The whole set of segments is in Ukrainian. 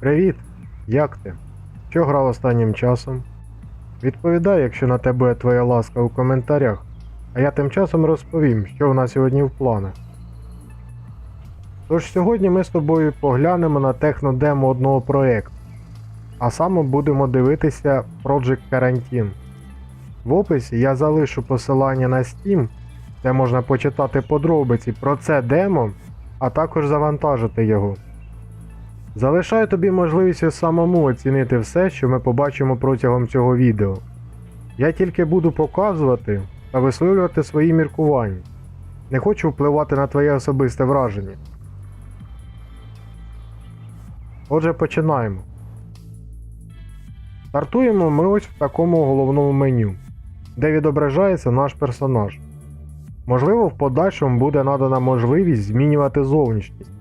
Привіт! Як ти? Що грав останнім часом? Відповідай, якщо на те буде твоя ласка у коментарях, а я тим часом розповім, що в нас сьогодні в планах. Тож сьогодні ми з тобою поглянемо на технодемо одного проєкту, а саме будемо дивитися Project Quarantine. В описі я залишу посилання на Steam, де можна почитати подробиці про це демо, а також завантажити його. Залишаю тобі можливість самому оцінити все, що ми побачимо протягом цього відео. Я тільки буду показувати та висловлювати свої міркування. Не хочу впливати на твоє особисте враження. Отже, починаємо. Стартуємо ми ось в такому головному меню, де відображається наш персонаж. Можливо, в подальшому буде надана можливість змінювати зовнішність.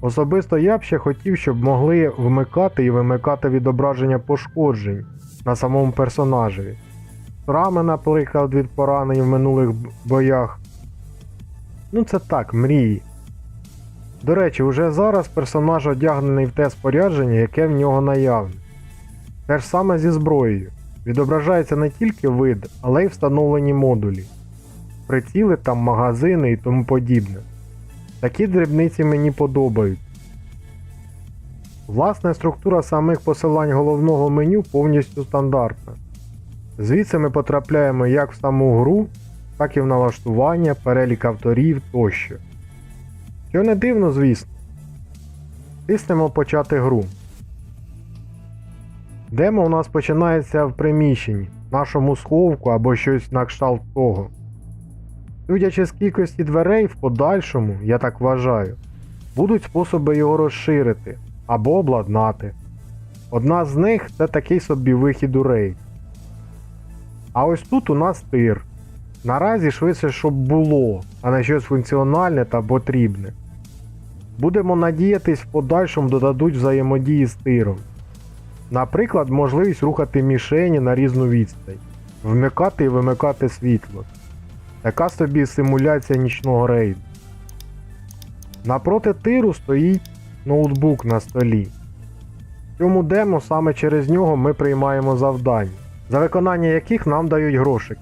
Особисто я б ще хотів, щоб могли вмикати і вимикати відображення пошкоджень на самому персонажеві. Шрами, наприклад, від поранень в минулих боях. Ну це так, мрії. До речі, уже зараз персонаж одягнений в те спорядження, яке в нього наявне. Те ж саме зі зброєю. Відображається не тільки вид, але й встановлені модулі, приціли там, магазини і тому подібне. Такі дрібниці мені подобають. Власне, структура самих посилань головного меню повністю стандартна. Звідси ми потрапляємо як в саму гру, так і в налаштування, перелік авторів тощо. Що не дивно, звісно. Тиснемо почати гру. Демо у нас починається в приміщенні, нашому сховку або щось на кшталт того. Судячи з кількості дверей в подальшому, я так вважаю, будуть способи його розширити або обладнати. Одна з них це такий собі вихід у рейд. А ось тут у нас тир. Наразі швидше, щоб було, а не щось функціональне та потрібне. Будемо надіятись, в подальшому додадуть взаємодії з тиром. Наприклад, можливість рухати мішені на різну відстань, вмикати і вимикати світло. Така собі симуляція нічного рейду. Напроти тиру стоїть ноутбук на столі. В цьому демо саме через нього ми приймаємо завдання, за виконання яких нам дають грошики.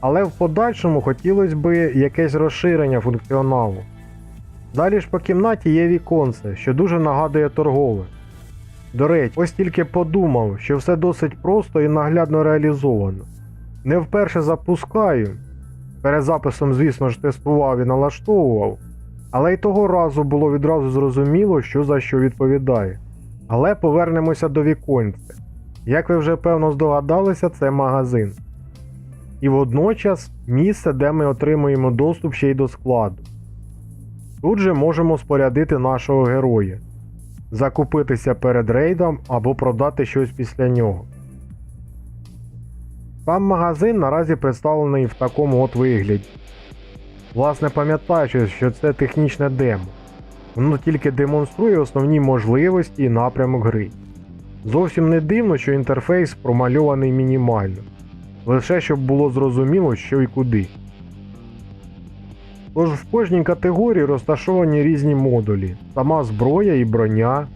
Але в подальшому хотілося б якесь розширення функціоналу. Далі ж по кімнаті є віконце, що дуже нагадує торгове. До речі, ось тільки подумав, що все досить просто і наглядно реалізовано. Не вперше запускаю, Перед записом, звісно ж, тестував і налаштовував, але й того разу було відразу зрозуміло, що за що відповідає. Але повернемося до віконця. Як ви вже певно здогадалися, це магазин. І водночас місце, де ми отримуємо доступ ще й до складу. Тут же можемо спорядити нашого героя, закупитися перед рейдом або продати щось після нього. Сам магазин наразі представлений в такому от вигляді. Власне, пам'ятаючи, що це технічне демо, воно тільки демонструє основні можливості і напрямок гри. Зовсім не дивно, що інтерфейс промальований мінімально, лише щоб було зрозуміло, що і куди. Тож в кожній категорії розташовані різні модулі, сама зброя і броня,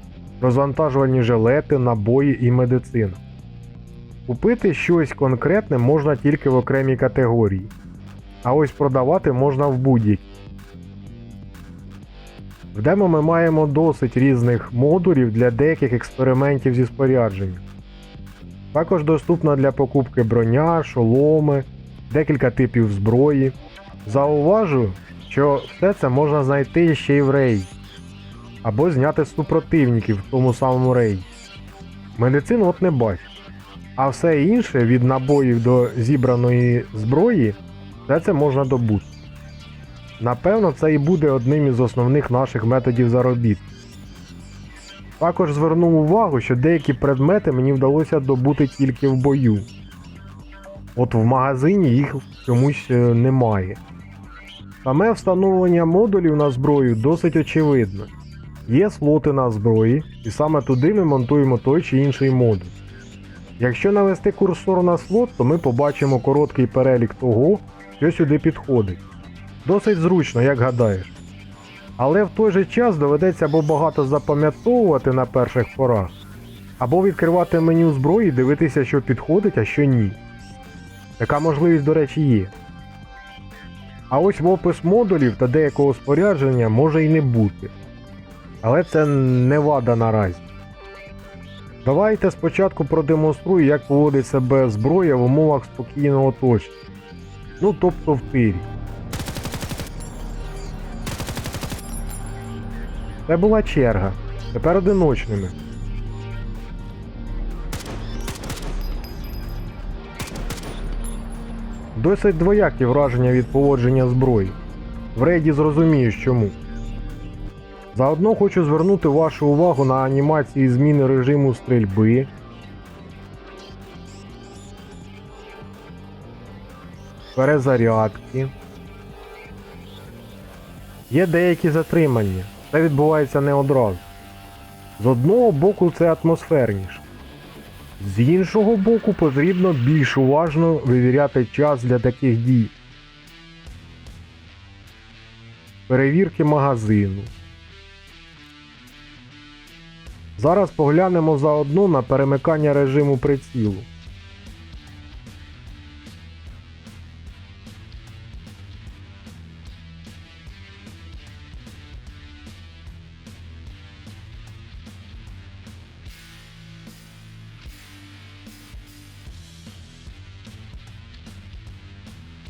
розвантажувальні жилети, набої і медицина. Купити щось конкретне можна тільки в окремій категорії, а ось продавати можна в будь-якій. В демо ми маємо досить різних модулів для деяких експериментів зі спорядженням. Також доступна для покупки броня, шоломи, декілька типів зброї. Зауважу, що все це можна знайти ще й в рейді, або зняти з супротивників в тому самому рейді. Медицину от не бачу. А все інше від набоїв до зібраної зброї, все це можна добути. Напевно, це і буде одним із основних наших методів заробітку. Також звернув увагу, що деякі предмети мені вдалося добути тільки в бою. От в магазині їх чомусь е, немає. Саме встановлення модулів на зброю досить очевидно. Є слоти на зброї, і саме туди ми монтуємо той чи інший модуль. Якщо навести курсор на слот, то ми побачимо короткий перелік того, що сюди підходить. Досить зручно, як гадаєш. Але в той же час доведеться або багато запам'ятовувати на перших порах, або відкривати меню зброї і дивитися, що підходить, а що ні. Така можливість, до речі, є. А ось в опис модулів та деякого спорядження може і не бути. Але це не вада наразі. Давайте спочатку продемонструю, як поводить себе зброя в умовах спокійного оточення. Ну тобто в тирі. Це була черга. Тепер одиночними. Досить двоякі враження від поводження зброї. В рейді зрозумієш чому. Заодно хочу звернути вашу увагу на анімації зміни режиму стрільби. Перезарядки. Є деякі затримання. Це відбувається не одразу. З одного боку це атмосферніше. З іншого боку, потрібно більш уважно вивіряти час для таких дій. Перевірки магазину. Зараз поглянемо заодно на перемикання режиму прицілу.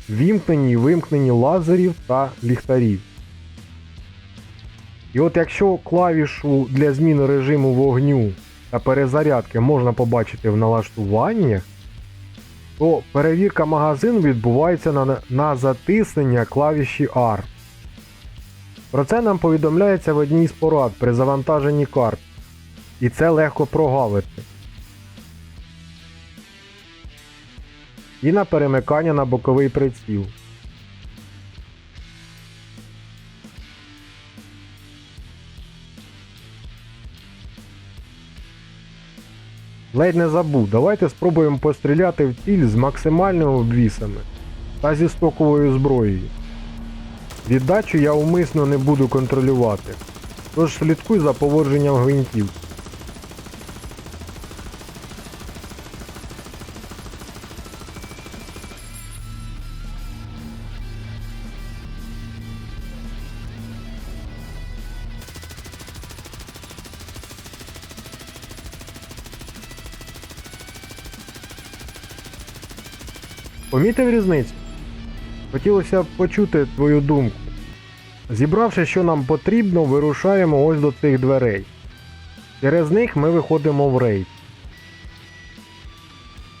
Вімкнені і вимкнені лазерів та ліхтарів. І от якщо клавішу для зміни режиму вогню та перезарядки можна побачити в налаштуваннях, то перевірка магазину відбувається на, на затиснення клавіші R. Про це нам повідомляється в одній з порад при завантаженні карт. І це легко прогавити. І на перемикання на боковий приціл. Ледь не забув, давайте спробуємо постріляти в ціль з максимальними обвісами та зі стоковою зброєю. Віддачу я умисно не буду контролювати, тож слідкуй за поводженням гвинтів. Помітив різницю? Хотілося б почути твою думку. Зібравши, що нам потрібно, вирушаємо ось до цих дверей. Через них ми виходимо в рейд.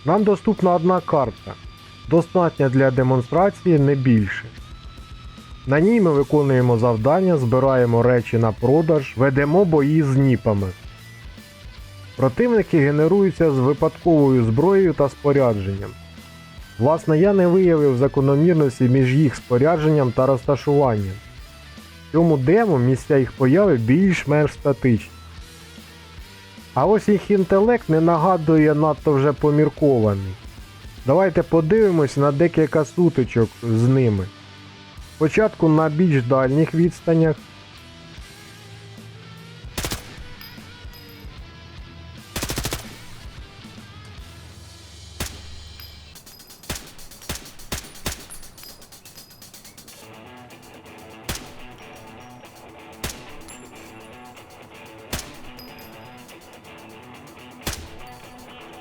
Нам доступна одна карта, достатня для демонстрації не більше. На ній ми виконуємо завдання, збираємо речі на продаж, ведемо бої з ніпами. Противники генеруються з випадковою зброєю та спорядженням. Власне, я не виявив закономірності між їх спорядженням та розташуванням. В цьому демо місця їх появи більш-менш статичні. А ось їх інтелект не нагадує надто вже поміркований. Давайте подивимось на декілька сутичок з ними. Спочатку на більш дальніх відстанях.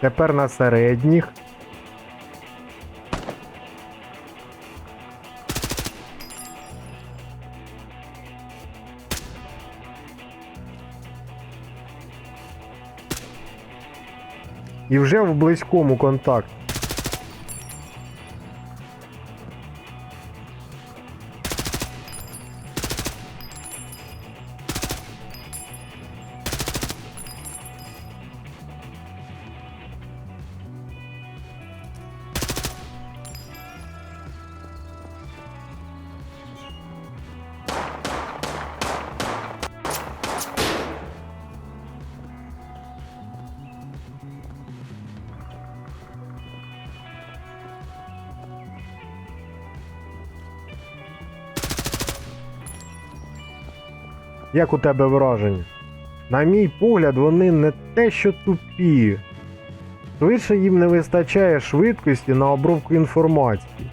Тепер на середніх. І вже в близькому контакті. Як у тебе враження? На мій погляд, вони не те, що тупі. Швидше їм не вистачає швидкості на обробку інформації.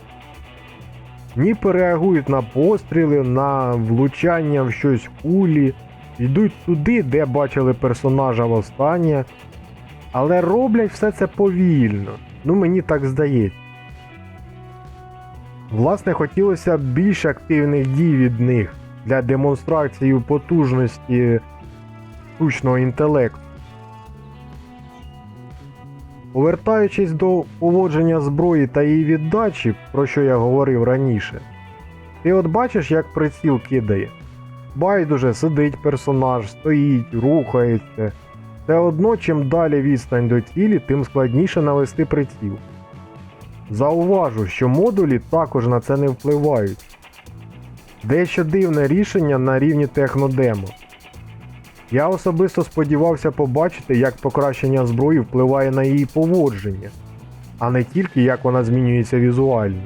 Ніпи реагують на постріли, на влучання в щось кулі, йдуть туди, де бачили персонажа востаннє, але роблять все це повільно. Ну мені так здається. Власне, хотілося б більш активних дій від них для демонстрації потужності штучного інтелекту. Повертаючись до поводження зброї та її віддачі, про що я говорив раніше, ти от бачиш, як приціл кидає. Байдуже сидить персонаж, стоїть, рухається. Все одно, чим далі відстань до цілі, тим складніше навести приціл. Зауважу, що модулі також на це не впливають. Дещо дивне рішення на рівні технодемо. Я особисто сподівався побачити, як покращення зброї впливає на її поводження, а не тільки як вона змінюється візуально.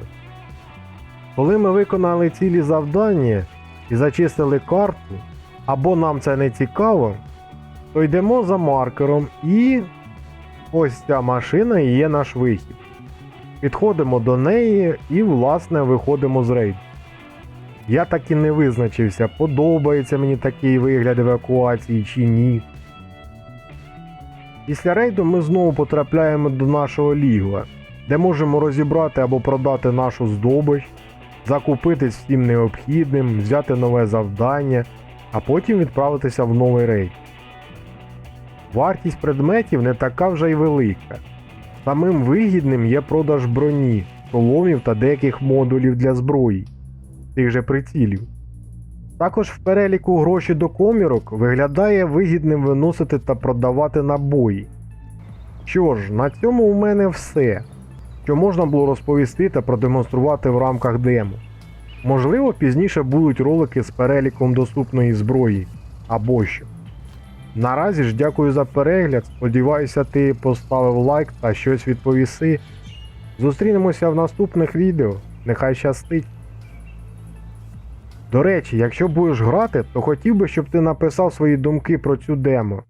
Коли ми виконали цілі завдання і зачистили карту, або нам це не цікаво, то йдемо за маркером і ось ця машина і є наш вихід. Підходимо до неї і, власне, виходимо з рейду. Я так і не визначився, подобається мені такий вигляд евакуації чи ні. Після рейду ми знову потрапляємо до нашого лігва, де можемо розібрати або продати нашу здобич, закупитись всім необхідним, взяти нове завдання, а потім відправитися в новий рейд. Вартість предметів не така вже й велика. Самим вигідним є продаж броні, шоломів та деяких модулів для зброї, тих же прицілів. Також в переліку гроші до комірок виглядає вигідним виносити та продавати набої. Що ж, на цьому у мене все, що можна було розповісти та продемонструвати в рамках демо. Можливо, пізніше будуть ролики з переліком доступної зброї або що. Наразі ж дякую за перегляд. Сподіваюся, ти поставив лайк та щось відповіси. Зустрінемося в наступних відео. Нехай щастить. До речі, якщо будеш грати, то хотів би, щоб ти написав свої думки про цю демо.